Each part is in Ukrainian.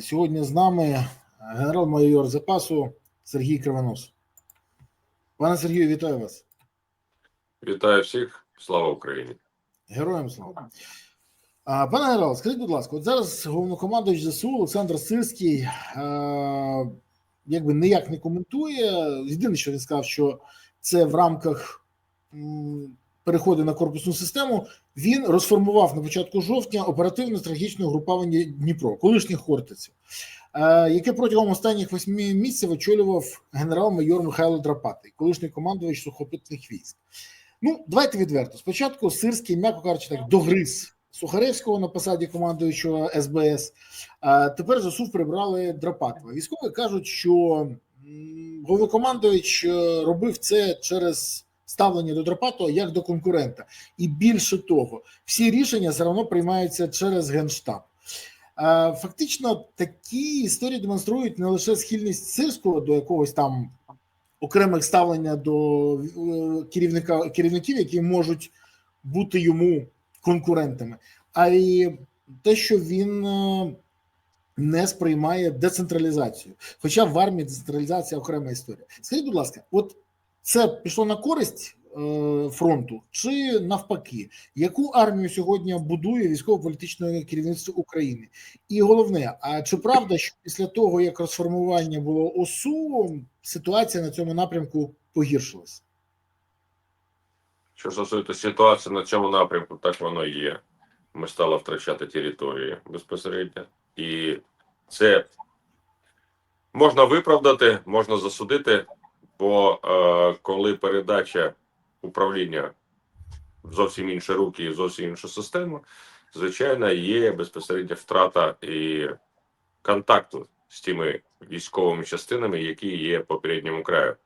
Сьогодні з нами генерал-майор запасу Сергій Кривонос. Пане Сергію, вітаю вас. Вітаю всіх, слава Україні. Героям слава. Пане генерал, скажіть, будь ласка, от зараз головнокомандуючий ЗСУ Олександр Сирський якби ніяк не коментує. Єдине, що він сказав, що це в рамках м, переходу на корпусну систему. Він розформував на початку жовтня оперативно-стратегічне угрупування Дніпро, колишніх хортиців, е, яке протягом останніх восьми місяців очолював генерал-майор Михайло Драпатий, колишній командувач сухопутних військ. Ну, давайте відверто. Спочатку Сирський, м'яко кажучи, так догриз Сухаревського на посаді командуючого СБС. А тепер ЗСУ прибрали Драпатова. Військові кажуть, що головнокомандувач е, робив це через ставлення до Драпатова як до конкурента. І більше того, всі рішення все одно приймаються через генштаб. Е, Фактично, такі історії демонструють не лише схильність сирського до якогось там окремих ставлення до е, керівника керівників, які можуть бути йому конкурентами, а й те, що він е, не сприймає децентралізацію. Хоча в армії децентралізація окрема історія. Скажіть, будь ласка, от це пішло на користь е, фронту чи навпаки, яку армію сьогодні будує військово-політичне керівництво України? І головне, а чи правда, що після того як розформування було ОСУ, ситуація на цьому напрямку погіршилась? Що стосується ситуації на цьому напрямку, так воно і є. Ми стали втрачати території безпосередньо. І це можна виправдати, можна засудити, бо е, коли передача управління в зовсім інші руки і зовсім іншу систему, звичайно, є безпосередня втрата і контакту з тими військовими частинами, які є по передньому краю.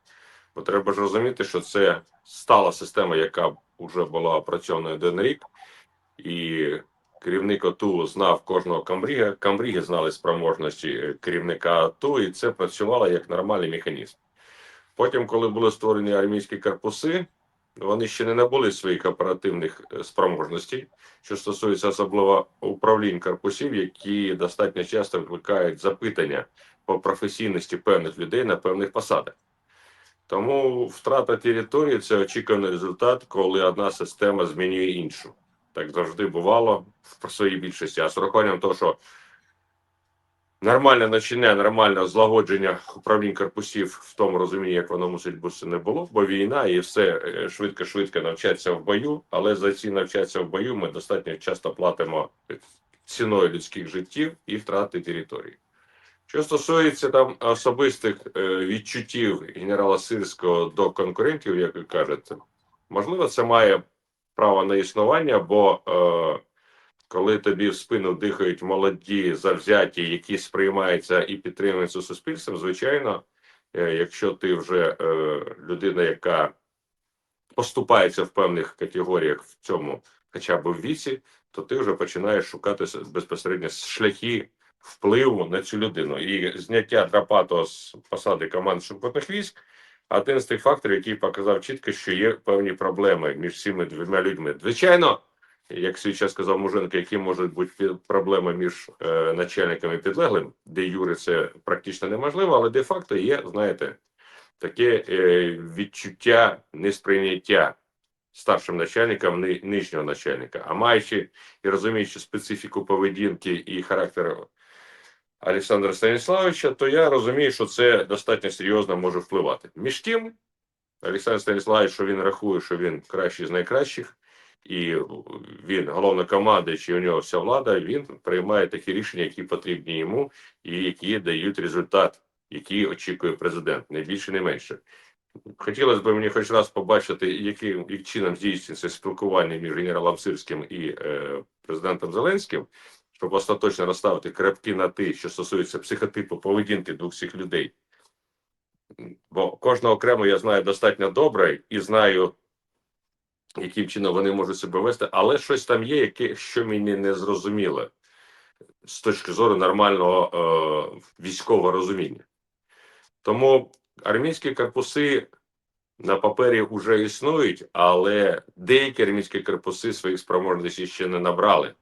Бо треба ж розуміти, що це стала система, яка вже була опрацьована один рік, і керівник АТУ знав кожного камбріга. Камбріги знали спроможності керівника АТУ, і це працювало як нормальний механізм. Потім, коли були створені армійські корпуси, вони ще не набули своїх оперативних е, спроможностей, що стосується особливо управлінь корпусів, які достатньо часто викликають запитання по професійності певних людей на певних посадах. Тому втрата території це очікуваний результат, коли одна система змінює іншу. Так завжди бувало в своїй більшості. А з урахуванням того, що нормальне начиння, нормальне злагодження управлінь корпусів в тому розумінні, як воно мусить бути, не було, бо війна і все е, швидко-швидко навчаться в бою, але за ці навчаться в бою ми достатньо часто платимо ціною людських життів і втрати території. Що стосується там особистих е, відчуттів генерала Сирського до конкурентів, як ви кажете, можливо, це має право на існування, бо е, коли тобі в спину дихають молоді, завзяті, які сприймаються і підтримуються суспільством, звичайно, е, якщо ти вже е, людина, яка поступається в певних категоріях в цьому, хоча б в віці, то ти вже починаєш шукати безпосередньо шляхи впливу на цю людину. І зняття Драпатого з посади команд сухопутних військ один з тих факторів, який показав чітко, що є певні проблеми між цими двома людьми. Звичайно, як свій сказав Муженко, які можуть бути проблеми між е, начальниками і підлеглим, де Юри це практично неможливо, але де-факто є, знаєте, таке е, відчуття несприйняття старшим начальникам ни- нижнього начальника. А маючи і розуміючи специфіку поведінки і характер Олександра Станіславовича, то я розумію, що це достатньо серйозно може впливати. Між тим, Олександр Станіславович, що він рахує, що він кращий з найкращих, і він головнокомандуючий, у нього вся влада, він приймає такі рішення, які потрібні йому, і які дають результат, який очікує президент, не більше, не менше. Хотілося б мені хоч раз побачити, яким як чином здійснюється спілкування між генералом Сирським і е, президентом Зеленським, щоб остаточно розставити крапки на ти, що стосується психотипу поведінки двох цих людей. Бо кожного окремо я знаю достатньо добре і знаю, яким чином вони можуть себе вести, але щось там є, яке що мені не зрозуміло з точки зору нормального е, військового розуміння. Тому армійські корпуси на папері вже існують, але деякі армійські корпуси своїх спроможностей ще не набрали.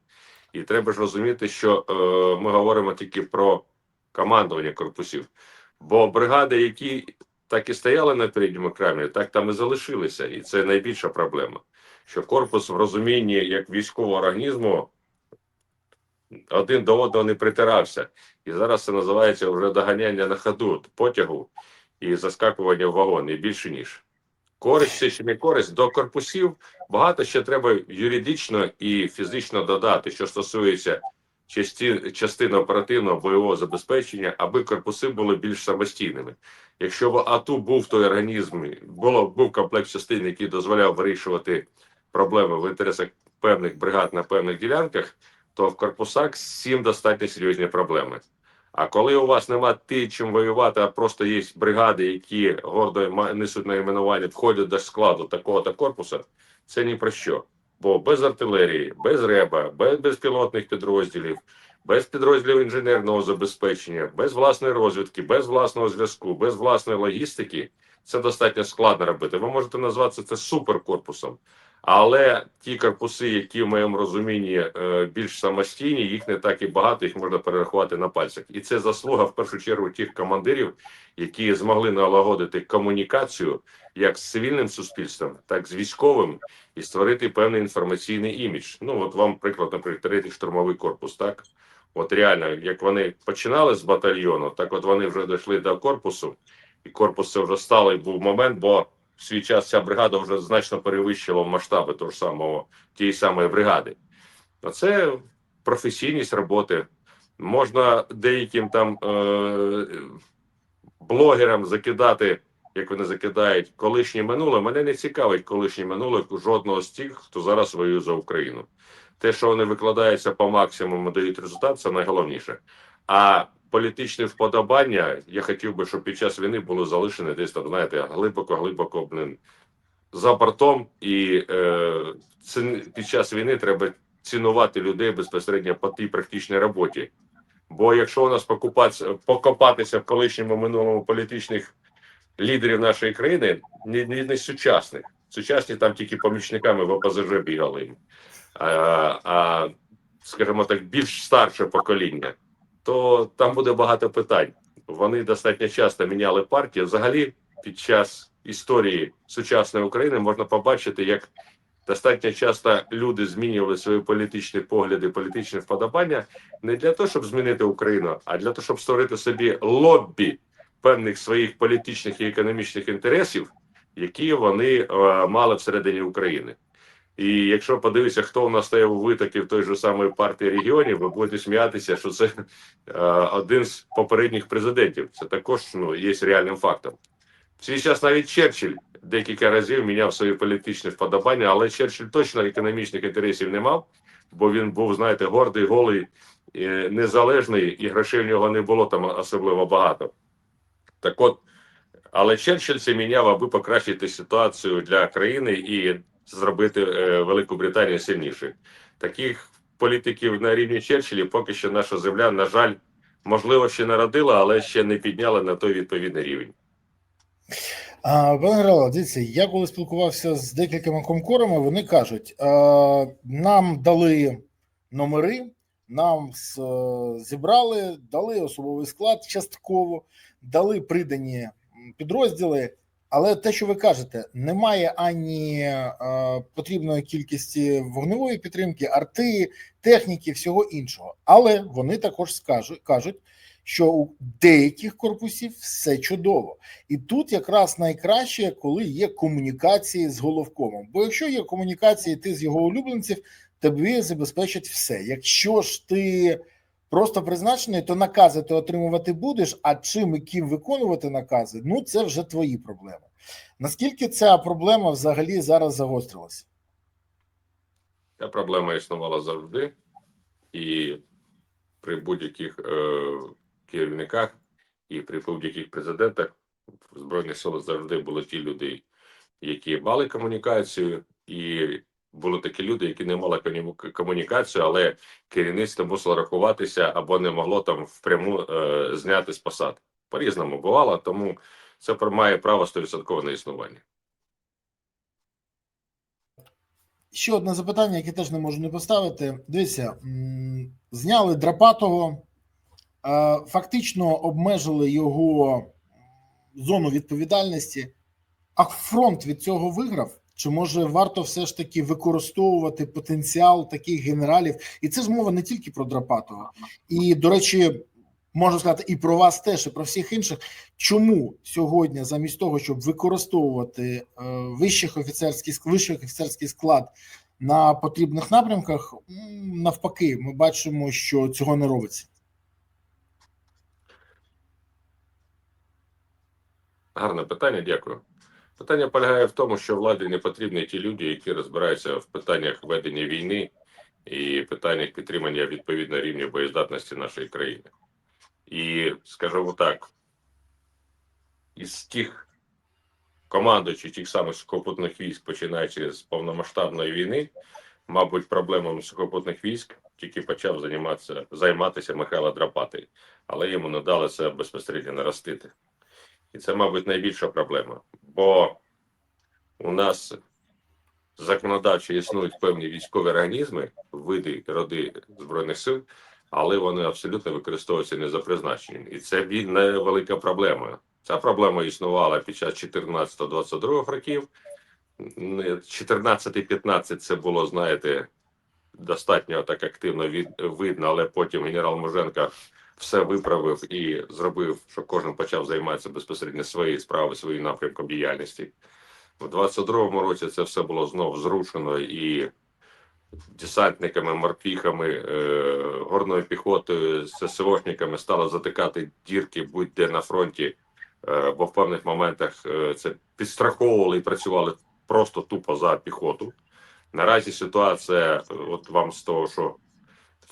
І треба ж розуміти, що е, ми говоримо тільки про командування корпусів. Бо бригади, які так і стояли на передньому крамі, так там і залишилися. І це найбільша проблема. Що корпус в розумінні як військового організму один до одного не притирався. І зараз це називається вже доганяння на ходу потягу і заскакування в вагон, і більше ніж. Користь це ще не користь. До корпусів багато ще треба юридично і фізично додати, що стосується частин, частини оперативного бойового забезпечення, аби корпуси були більш самостійними. Якщо в АТУ був той організм, було був комплект частин, який дозволяв вирішувати проблеми в інтересах певних бригад на певних ділянках, то в корпусах всім достатньо серйозні проблеми. А коли у вас нема ти чим воювати, а просто є бригади, які гордо несуть найменування, входять до складу такого то корпусу, це ні про що. Бо без артилерії, без реба, без безпілотних підрозділів, без підрозділів інженерного забезпечення, без власної розвідки, без власного зв'язку, без власної логістики, це достатньо складно робити. Ви можете назвати це суперкорпусом. Але ті корпуси, які в моєму розумінні е, більш самостійні, їх не так і багато, їх можна перерахувати на пальцях. І це заслуга в першу чергу тих командирів, які змогли налагодити комунікацію як з цивільним суспільством, так і з військовим, і створити певний інформаційний імідж. Ну от вам приклад, наприклад, третій штурмовий корпус. Так, от реально, як вони починали з батальйону, так от вони вже дійшли до корпусу, і корпус це вже сталий був момент, бо в свій час ця бригада вже значно перевищила масштаби того ж самого тієї самої бригади. А це професійність роботи. Можна деяким там е- блогерам закидати, як вони закидають, колишнє минуле. Мене не цікавить колишнє минуле жодного з тих, хто зараз воює за Україну. Те, що вони викладаються по максимуму, дають результат, це найголовніше. А політичне вподобання, я хотів би, щоб під час війни було залишені десь там, знаєте, глибоко, глибоко блин, за бортом. І е, під час війни треба цінувати людей безпосередньо по тій практичній роботі. Бо якщо у нас покопатися в колишньому минулому політичних лідерів нашої країни, не, не, не сучасних. Сучасні там тільки помічниками в ОПЗЖ бігали. А, а скажімо так, більш старше покоління, то там буде багато питань. Вони достатньо часто міняли партії. Взагалі, під час історії сучасної України можна побачити, як достатньо часто люди змінювали свої політичні погляди, політичні вподобання не для того, щоб змінити Україну, а для того, щоб створити собі лоббі певних своїх політичних і економічних інтересів, які вони е, мали всередині України. І якщо подивитися, хто у нас стояв у витоки в той же самої партії регіонів, ви будете сміятися, що це е, один з попередніх президентів. Це також ну, є реальним фактом. В свій час навіть Черчилль декілька разів міняв свої політичні вподобання, але Черчилль точно економічних інтересів не мав, бо він був, знаєте, гордий, голий, е, незалежний, і грошей в нього не було там особливо багато. Так от, але Черчилль це міняв, аби покращити ситуацію для країни і зробити е, Велику Британію сильнішою. Таких політиків на рівні Черчиллі поки що наша земля, на жаль, можливо, ще народила, але ще не підняла на той відповідний рівень. Пане генерале, дивіться, я коли спілкувався з декількома комкорами, вони кажуть: нам дали номери, нам зібрали, дали особовий склад частково, дали придані підрозділи. Але те, що ви кажете, немає ані е, потрібної кількості вогневої підтримки, арти, техніки, всього іншого. Але вони також скажуть, кажуть, що у деяких корпусів все чудово. І тут якраз найкраще, коли є комунікації з головкомом. Бо якщо є комунікації, ти з його улюбленців, тобі забезпечать все. Якщо ж ти просто призначений, то накази ти отримувати будеш, а чим і ким виконувати накази, ну це вже твої проблеми. Наскільки ця проблема взагалі зараз загострилася? Ця проблема існувала завжди, і при будь-яких е, керівниках, і при будь-яких президентах в Збройних силах завжди були ті люди, які мали комунікацію, і були такі люди, які не мали комуні- комунікацію, але керівництво мусило рахуватися або не могло там впряму е, зняти з посад. По-різному бувало, тому це має право 100% на існування. Ще одне запитання, яке теж не можу не поставити. Дивіться, зняли Драпатого, е, фактично обмежили його зону відповідальності, а фронт від цього виграв. Чи може варто все ж таки використовувати потенціал таких генералів? І це ж мова не тільки про Драпатова, і до речі, можна сказати, і про вас теж, і про всіх інших. Чому сьогодні, замість того, щоб використовувати е, вищих офіцерський вищий офіцерський склад на потрібних напрямках, навпаки, ми бачимо, що цього не робиться. Гарне питання, дякую. Питання полягає в тому, що владі не потрібні ті люди, які розбираються в питаннях ведення війни і питаннях підтримання відповідного рівня боєздатності нашої країни. І скажімо так, із тих командуючих тих самих сухопутних військ, починаючи з повномасштабної війни, мабуть, проблемами сухопутних військ тільки почав займатися, займатися Михайло Драпатий, але йому не дали безпосередньо наростити. І це, мабуть, найбільша проблема. Бо у нас законодавчо існують певні військові організми, види, роди Збройних сил, але вони абсолютно використовуються не за призначенням. І це невелика проблема. Ця проблема існувала під час 14-22 років. Не- 14-15 це було, знаєте, достатньо так активно від, видно, але потім генерал Муженко все виправив і зробив, що кожен почав займатися безпосередньо своєю справою, своїм напрямком діяльності. У 22-му році це все було знов зрушено і десантниками, морпіхами, е, горною піхотою, ССОшниками стало затикати дірки будь-де на фронті, е, бо в певних моментах е, це підстраховували і працювали просто тупо за піхоту. Наразі ситуація, от вам з того, що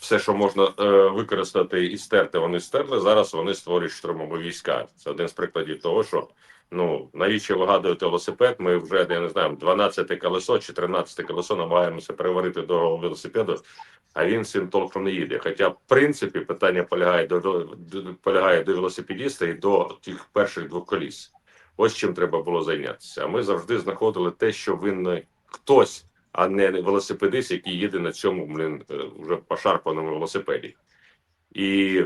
все, що можна е, використати і стерти, вони стерли. Зараз вони створюють штурмові війська. Це один з прикладів того, що ну навіщо вигадуєте велосипед? Ми вже я не знаю, 12 колесо чи 13 колесо намагаємося переварити до велосипеду, а він цим толком не їде. Хоча, в принципі, питання полягає до, до полягає до велосипедіста і до тих перших двох коліс. Ось чим треба було зайнятися. А ми завжди знаходили те, що винний хтось а не велосипедист, який їде на цьому блін, е, вже пошарпаному велосипеді. І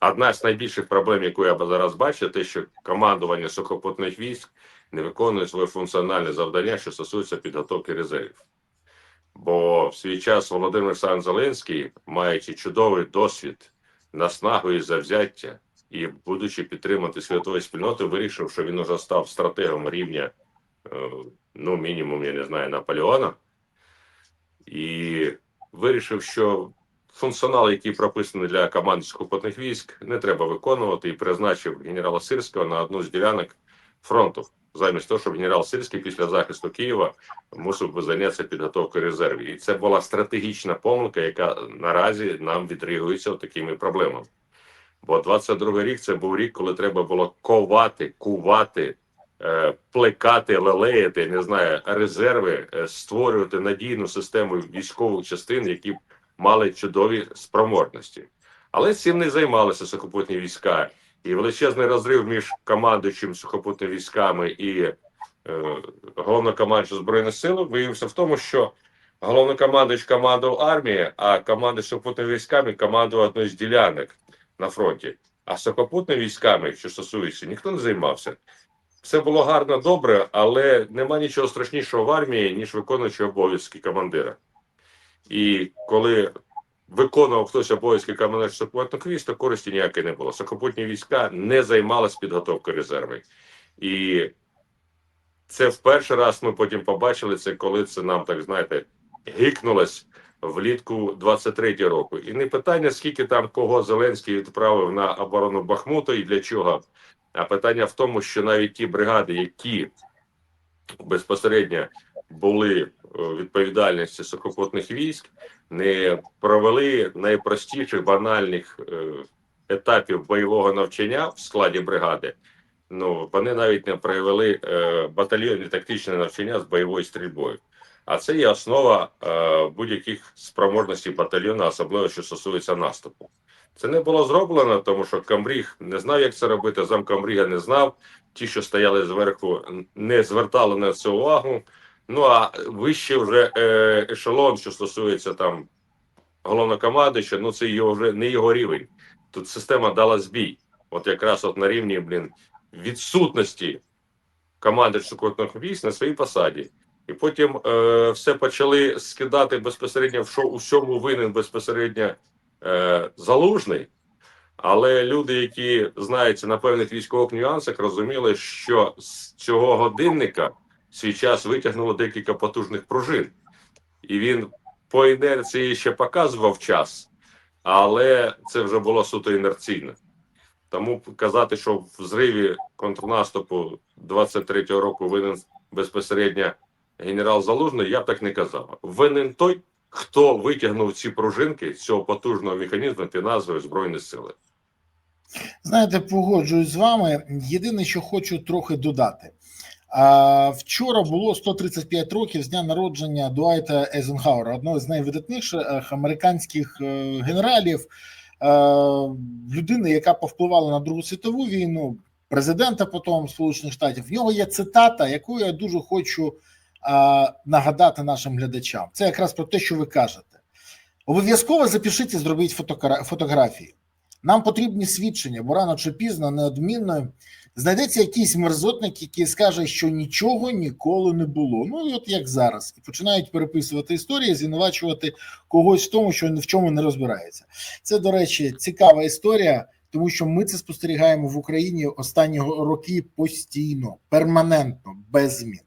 одна з найбільших проблем, яку я зараз бачу, те, що командування сухопутних військ не виконує своє функціональне завдання, що стосується підготовки резервів. Бо в свій час Володимир Олександрович Зеленський, маючи чудовий досвід, наснагу і завзяття, і будучи підтримати світовою спільнотою, вирішив, що він уже став стратегом рівня е, ну, мінімум, я не знаю, Наполеона. І вирішив, що функціонал, який прописаний для команд сухопутних військ, не треба виконувати, і призначив генерала Сирського на одну з ділянок фронту. Замість того, щоб генерал Сирський після захисту Києва мусив би зайнятися підготовкою резервів. І це була стратегічна помилка, яка наразі нам відреагується такими проблемами. Бо 22 рік це був рік, коли треба було ковати, кувати плекати, лелеяти, не знаю, резерви, е, створювати надійну систему військових частин, які мали чудові спроможності. Але цим не займалися сухопутні війська. І величезний розрив між командуючим сухопутними військами і е, головнокомандуючим збройних сил виявився в тому, що головнокомандуючий командував армією, а команда сухопутними військами командував одною з ділянок на фронті. А сухопутними військами, що стосується, ніхто не займався. Все було гарно, добре, але нема нічого страшнішого в армії, ніж виконуючи обов'язки командира. І коли виконував хтось обов'язки командира сухопутних військ, то користі ніякої не було. Сухопутні війська не займалися підготовкою резервів. І це в перший раз ми потім побачили це, коли це нам, так знаєте, гикнулось влітку 23 року. І не питання, скільки там кого Зеленський відправив на оборону Бахмуту і для чого. А питання в тому, що навіть ті бригади, які безпосередньо були відповідальності сухопутних військ, не провели найпростіших банальних е, етапів бойового навчання в складі бригади. Ну вони навіть не провели е, батальйонні тактичне навчання з бойовою стрільбою. А це є основа е, будь-яких спроможностей батальйону, особливо що стосується наступу. Це не було зроблено, тому що Камбріг не знав, як це робити. Зам Камбріга не знав. Ті, що стояли зверху, не звертали на це увагу. Ну а вище вже е, ешелон, що стосується там головнокомандуюча, ну це його вже не його рівень. Тут система дала збій. От якраз от на рівні блін, відсутності команди сухопутних військ на своїй посаді. І потім е, все почали скидати безпосередньо в що у всьому винен безпосередньо е, залужний. Але люди, які знаються на певних військових нюансах, розуміли, що з цього годинника свій час витягнуло декілька потужних пружин, і він по інерції ще показував час, але це вже було суто інерційно. Тому казати, що в зриві контрнаступу 23-го року винен безпосередньо генерал Залужний, я б так не казав. Винен той, хто витягнув ці пружинки з цього потужного механізму під назвою Збройні Сили. Знаєте, погоджуюсь з вами. Єдине, що хочу трохи додати. А, вчора було 135 років з дня народження Дуайта Ейзенхауера, одного з найвидатніших американських е, генералів, е, людини, яка повпливала на Другу світову війну, президента потім Сполучених Штатів. В нього є цитата, яку я дуже хочу е, нагадати нашим глядачам. Це якраз про те, що ви кажете. Обов'язково запишіть і зробіть фотографії. Нам потрібні свідчення, бо рано чи пізно неодмінно знайдеться якийсь мерзотник, який скаже, що нічого ніколи не було. Ну і от як зараз, і починають переписувати історії, звинувачувати когось в тому, що в чому не розбирається. Це, до речі, цікава історія, тому що ми це спостерігаємо в Україні останні роки постійно, перманентно, без змін.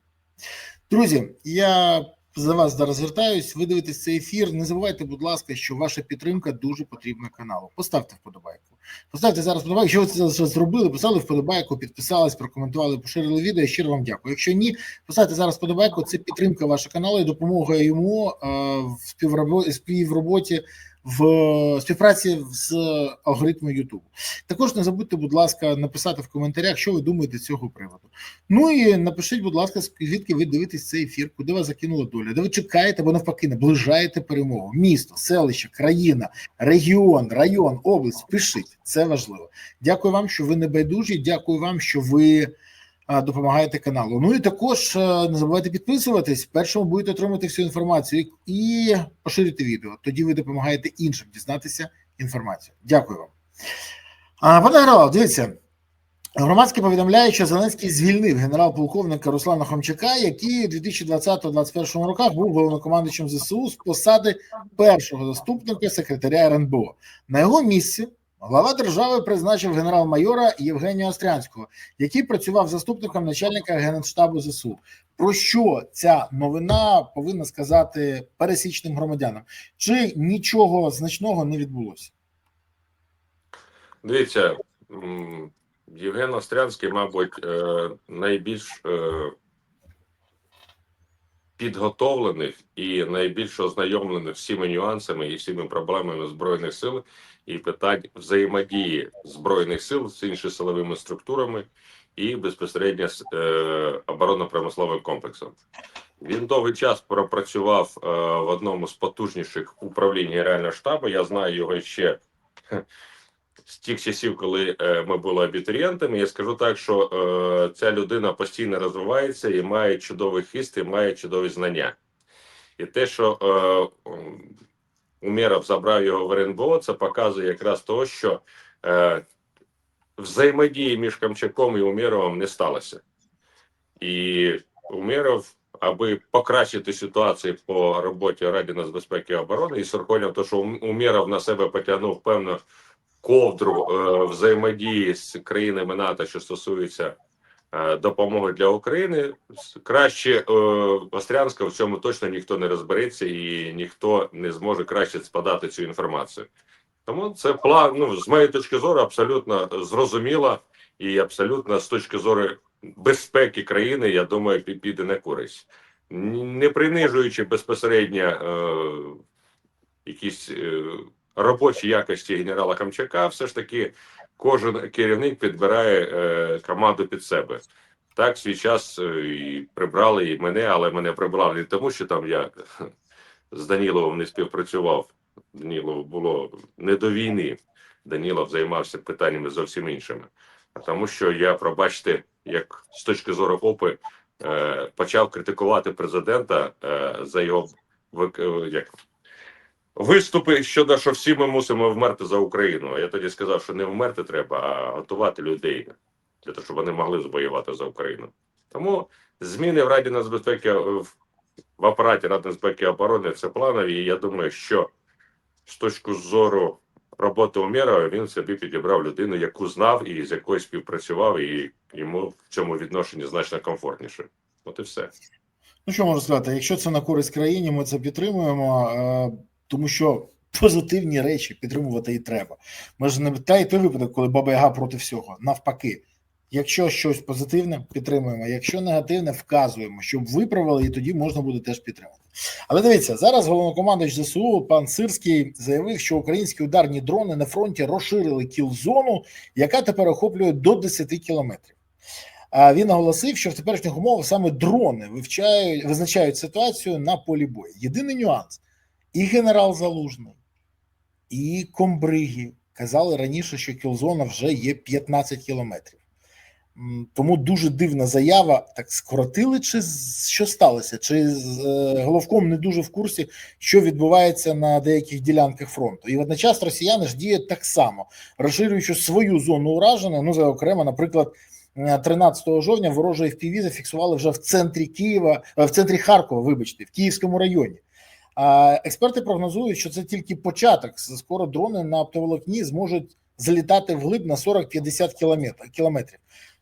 Друзі, я за вас зараз звертаюсь. Ви дивитесь цей ефір. Не забувайте, будь ласка, що ваша підтримка дуже потрібна каналу. Поставте вподобайку. Поставте зараз вподобайку. Якщо ви це зробили, поставили вподобайку, підписались, прокоментували, поширили відео. Я щиро вам дякую. Якщо ні, поставте зараз вподобайку. Це підтримка вашого каналу і допомога йому е, в співробо- співроботі в співпраці з алгоритмом YouTube. Також не забудьте, будь ласка, написати в коментарях, що ви думаєте з цього приводу. Ну і напишіть, будь ласка, звідки ви дивитесь цей ефір, куди вас закинула доля, де ви чекаєте, або навпаки, наближаєте перемогу. Місто, селище, країна, регіон, район, область. Пишіть, це важливо. Дякую вам, що ви не байдужі. Дякую вам, що ви допомагаєте каналу. Ну і також е, не забувайте підписуватись. Першому будете отримати всю інформацію і поширюйте відео. Тоді ви допомагаєте іншим дізнатися інформацію. Дякую вам. Пане генерал, дивіться. Громадське повідомляє, що Зеленський звільнив генерал-полковника Руслана Хомчака, який у 2020-2021 роках був головнокомандуючим ЗСУ з посади першого заступника секретаря РНБО. На його місці глава держави призначив генерал-майора Євгенія Острянського, який працював заступником начальника генштабу ЗСУ. Про що ця новина повинна сказати пересічним громадянам? Чи нічого значного не відбулося? Дивіться, Євген Острянський, мабуть, е, найбільш е, підготовлених і найбільш ознайомлених всіми нюансами і всіми проблемами збройних сил і питань взаємодії збройних сил з іншими силовими структурами і безпосередньо з е, оборонно-промисловим комплексом. Він довгий час пропрацював е, в одному з потужніших управлінь Генерального штабу. Я знаю його ще з тих часів, коли е, ми були абітурієнтами. Я скажу так, що е, ця людина постійно розвивається і має чудовий хист, і має чудові знання. І те, що е, Умєров забрав його в РНБО, це показує якраз того, що е, взаємодії між Камчаком і Умєровим не сталося. І Умєров, аби покращити ситуацію по роботі Ради нацбезпеки і оборони, і Сороконя, то що Умєров на себе потягнув певну ковдру е, взаємодії з країнами НАТО, що стосується е, допомоги для України, краще е, Острянська в цьому точно ніхто не розбереться і ніхто не зможе краще спадати цю інформацію. Тому це план, ну, з моєї точки зору, абсолютно зрозуміло і абсолютно з точки зору безпеки країни, я думаю, пі- піде на користь. Не принижуючи безпосередньо е, якісь е, робочі якості генерала Хамчака, все ж таки кожен керівник підбирає е, команду під себе. Так, свій час е, і прибрали і мене, але мене прибрали не тому, що там я з Даніловим не співпрацював. Данілов було не до війни. Данілов займався питаннями зовсім іншими. А тому, що я, пробачте, як з точки зору ОПИ, е, почав критикувати президента е, за його як виступи щодо, що всі ми мусимо вмерти за Україну. Я тоді сказав, що не вмерти треба, а готувати людей для того, щоб вони могли збоювати за Україну. Тому зміни в Раді нацбезпеки е, в, в апараті Ради нацбезпеки і оборони це планові. І я думаю, що з точки зору роботи Умєрова він собі підібрав людину, яку знав і з якою співпрацював, і йому в цьому відношенні значно комфортніше. От і все. Ну що можу сказати, якщо це на користь країні, ми це підтримуємо, е, тому що позитивні речі підтримувати і треба. Ми ж не та й той випадок, коли Баба Яга проти всього. Навпаки, якщо щось позитивне, підтримуємо. Якщо негативне, вказуємо, щоб виправили, і тоді можна буде теж підтримати. Але дивіться, зараз головнокомандуючий ЗСУ пан Сирський заявив, що українські ударні дрони на фронті розширили кіл-зону, яка тепер охоплює до 10 кілометрів. А він наголосив, що в теперішніх умовах саме дрони вивчають, визначають ситуацію на полі бою. Єдиний нюанс: і генерал Залужний, і комбриги казали раніше, що кілзона вже є 15 кілометрів. Тому дуже дивна заява. Так скоротили, чи що сталося? Чи з- е, головком не дуже в курсі, що відбувається на деяких ділянках фронту? І водночас росіяни ж діють так само, розширюючи свою зону ураження. Ну, за окремо, наприклад. Е, 13 жовтня ворожі FPV зафіксували вже в центрі Києва, е, в центрі Харкова, вибачте, в Київському районі. Експерти прогнозують, що це тільки початок. Скоро дрони на оптоволокні зможуть залітати вглиб на 40-50 кілометр- кілометрів.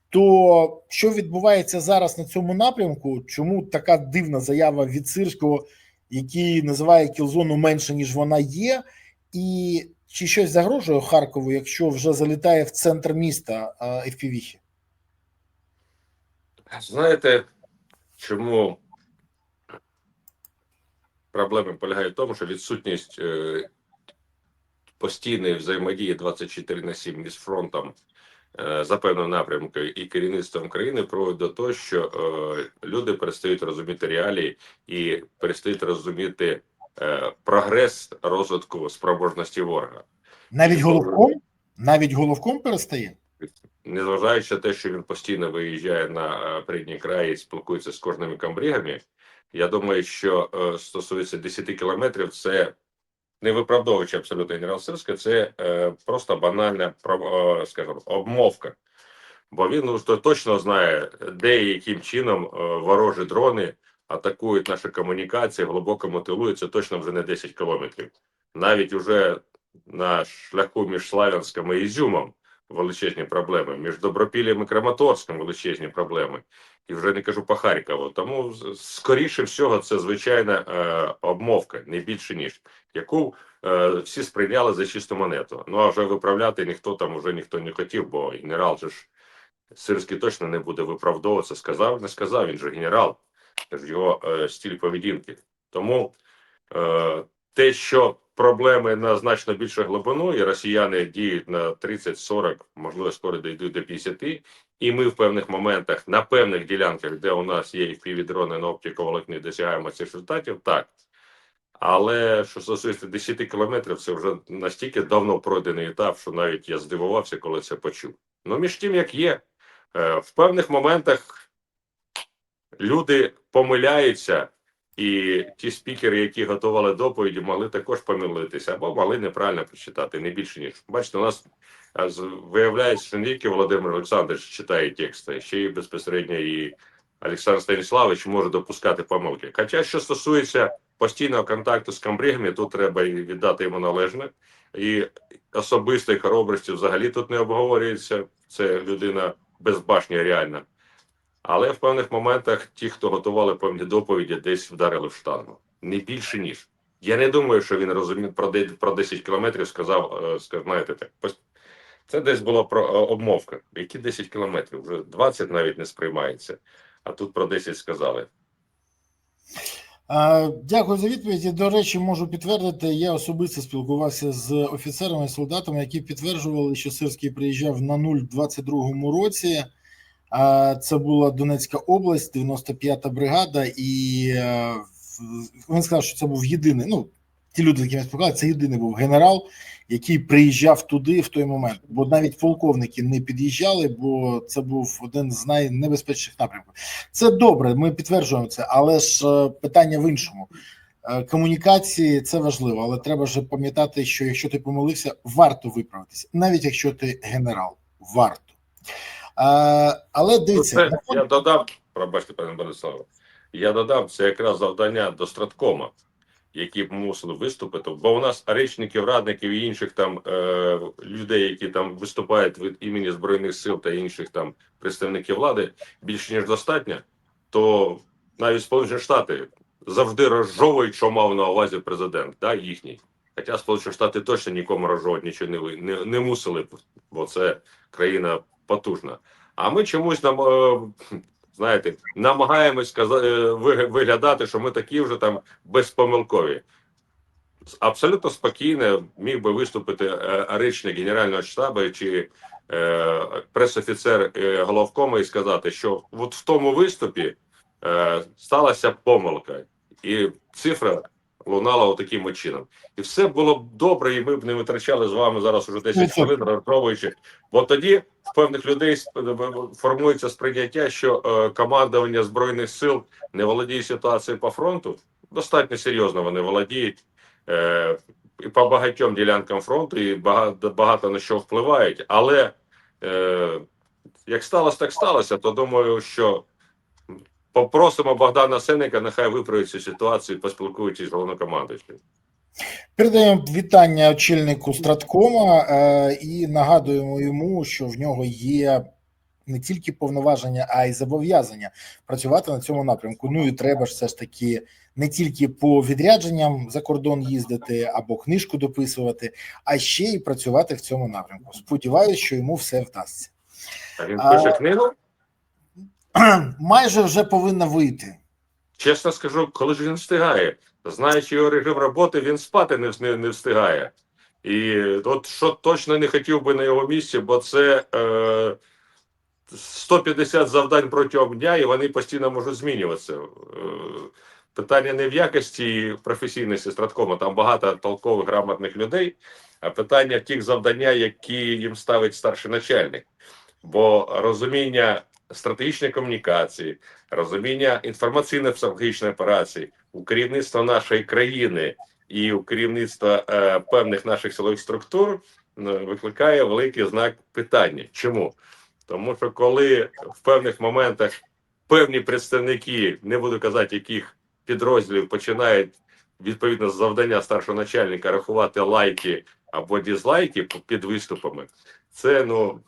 То що відбувається зараз на цьому напрямку? Чому така дивна заява від Сирського, який називає кілзону менше ніж вона є, і чи щось загрожує Харкову, якщо вже залітає в центр міста е, FPV? Знаєте, чому проблема полягає в тому, що відсутність е, постійної взаємодії 24 на 7 між фронтом е, за певним напрямком і керівництвом країни приводить до того, що е, люди перестають розуміти реалії і перестають розуміти прогрес розвитку спроможності ворога. Навіть головком? Навіть головком перестає? незважаючи на те, що він постійно виїжджає на передній край і спілкується з кожними камбрігами, я думаю, що е, стосується 10 кілометрів, це не виправдовуючи абсолютно генералсирське, це е, просто банальна е, скажімо, обмовка. Бо він ну, точно знає, де і яким чином е, ворожі дрони атакують наші комунікації, глибоко мотивують, це точно вже не 10 кілометрів. Навіть уже на шляху між Славянськом і Ізюмом величезні проблеми, між Добропіллям і Краматорськом величезні проблеми. І вже не кажу по Харкову. Тому скоріше всього, це звичайна е, обмовка, не більше ніж яку е, всі сприйняли за чисту монету. Ну а вже виправляти ніхто там вже ніхто не хотів, бо генерал же ж Сирський точно не буде виправдовуватися. Сказав, не сказав. Він же генерал, це його е, стиль поведінки. Тому е, те, що проблеми на значно більше глибину, і росіяни діють на 30-40, можливо, скоро дійдуть до 50, і ми в певних моментах, на певних ділянках, де у нас є півдрони на оптиковолокні, досягаємо цих результатів, так. Але що стосується 10 кілометрів, це вже настільки давно пройдений етап, що навіть я здивувався, коли це почув. Ну, між тим, як є, е, в певних моментах люди помиляються, і ті спікери, які готували доповіді, могли також помилитися або могли неправильно прочитати, не більше ніж. Бачите, у нас е, виявляється, що не тільки Володимир Олександрович читає тексти, ще й безпосередньо і Олександр Станіславович може допускати помилки. Хоча, що стосується постійного контакту з камбригами, тут треба віддати йому належне. І особистої хоробрості взагалі тут не обговорюється. Це людина безбашня реальна. Але в певних моментах ті, хто готували певні доповіді, десь вдарили в штангу. Не більше ніж. Я не думаю, що він розумів про де- 10 кілометрів, сказав, е, знаєте, так. Це десь було про е, обмовка. Які 10 кілометрів? Вже 20 навіть не сприймається. А тут про 10 сказали. Дякую за відповідь. До речі, можу підтвердити. Я особисто спілкувався з офіцерами і солдатами, які підтверджували, що Сирський приїжджав на нуль в 22-му році. Це була Донецька область, 95-та бригада, і е, він сказав, що це був єдиний. Ну, ті люди, з якими спілкувався, це єдиний був генерал, який приїжджав туди в той момент. Бо навіть полковники не під'їжджали, бо це був один з найнебезпечніших напрямків. Це добре, ми підтверджуємо це, але ж е, питання в іншому. Е, Комунікації це важливо, але треба ж пам'ятати, що якщо ти помилився, варто виправитися, навіть якщо ти генерал, варто. Але Ну, дивіться, це, на я додам, пробачте, пане Бориславе, я додам це якраз завдання до Страткома, які б мусили виступити, бо у нас речників, радників і інших там е, людей, які там виступають від імені Збройних сил та інших там представників влади, більше ніж достатньо, то навіть Сполучені Штати завжди розжовують, що мав на увазі президент, да, їхній. Хоча Сполучені Штати точно нікому розжовувати нічого не, не, не мусили, бо це країна потужна. А ми чомусь нам, е, знаєте, намагаємось е, ви- виглядати, що ми такі вже там безпомилкові. Абсолютно спокійно міг би виступити е, речник Генерального штабу чи е, пресофіцер головкома і сказати, що от в тому виступі сталася помилка, і цифра лунала таким чином. І все було б добре, і ми б не витрачали з вами зараз уже 10 Ну, хвилин, розпробуючи. Бо тоді в певних людей формується сприйняття, що е, командування збройних сил не володіє ситуацією по фронту. Достатньо серйозно вони володіють е, і по багатьом ділянкам фронту, і багато, багато на що впливають. Але е, як сталося, так сталося, то думаю, що попросимо Богдана Сенника, нехай виправить цю ситуацію, поспілкуючись з головнокомандуючим. Передаємо вітання очільнику Страткома е, і нагадуємо йому, що в нього є не тільки повноваження, а й зобов'язання працювати на цьому напрямку. Ну і треба ж все ж таки не тільки по відрядженням за кордон їздити або книжку дописувати, а ще й працювати в цьому напрямку. Сподіваюсь, що йому все вдасться. А він пише книгу. Майже вже повинна вийти. Чесно скажу, коли ж він встигає, знаючи його режим роботи, він спати не, не, не встигає. І от що точно не хотів би на його місці, бо це е, 150 завдань протягом дня, і вони постійно можуть змінюватися. Е, питання не в якості професійності страткома, там багато толкових грамотних людей, а питання тих завдання, які їм ставить старший начальник. Бо розуміння стратегічної комунікації, розуміння інформаційно-психологічної операції у керівництва нашої країни і у керівництва е, певних наших силових структур викликає великий знак питання. Чому? Тому що коли в певних моментах певні представники, не буду казати, яких підрозділів починають відповідно з завдання старшого начальника рахувати лайки або дізлайки під виступами, це ну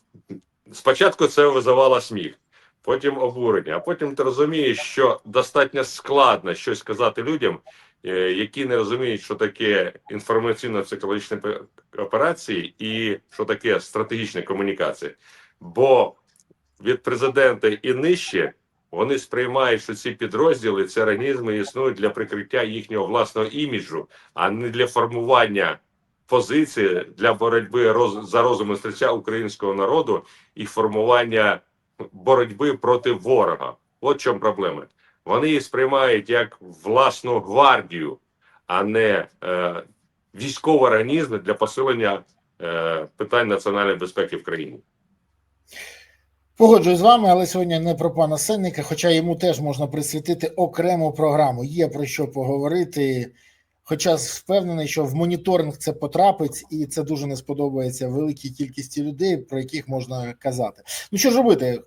спочатку це визивало сміх потім обурення. А потім ти розумієш, що достатньо складно щось сказати людям, е, які не розуміють, що таке інформаційно-психологічні операції і що таке стратегічна комунікація. Бо від президента і нижче вони сприймають, що ці підрозділи, ці організми існують для прикриття їхнього власного іміджу, а не для формування позиції для боротьби роз, за розум і серця українського народу і формування боротьби проти ворога. От в чому проблема. Вони її сприймають як власну гвардію, а не е, військовий організм для посилення е, питань національної безпеки в країні. Погоджуюсь з вами, але сьогодні не про пана Сенника, хоча йому теж можна присвятити окрему програму. Є про що поговорити. Хоча впевнений, що в моніторинг це потрапить, і це дуже не сподобається великій кількості людей, про яких можна казати. Ну що ж робити?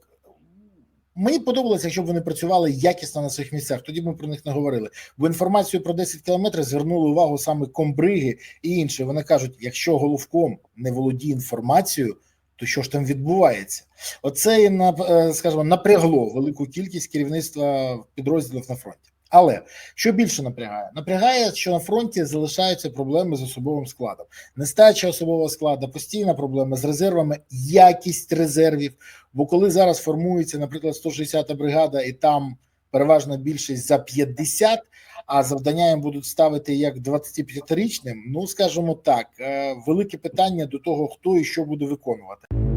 Мені подобалося, якщо вони працювали якісно на своїх місцях. Тоді ми про них не говорили. Бо інформацію про 10 кілометрів звернули увагу саме комбриги і інші. Вони кажуть: якщо головком не володіє інформацією, то що ж там відбувається? Оце і е, скажімо, напрягло велику кількість керівництва підрозділів на фронті. Але що більше напрягає? Напрягає, що на фронті залишаються проблеми з особовим складом, нестача особового складу, постійна проблема з резервами, якість резервів. Бо коли зараз формується, наприклад, 160-та бригада, і там переважна більшість за 50, а завдання їм будуть ставити як 25-річним, ну скажімо так, е, велике питання до того, хто і що буде виконувати.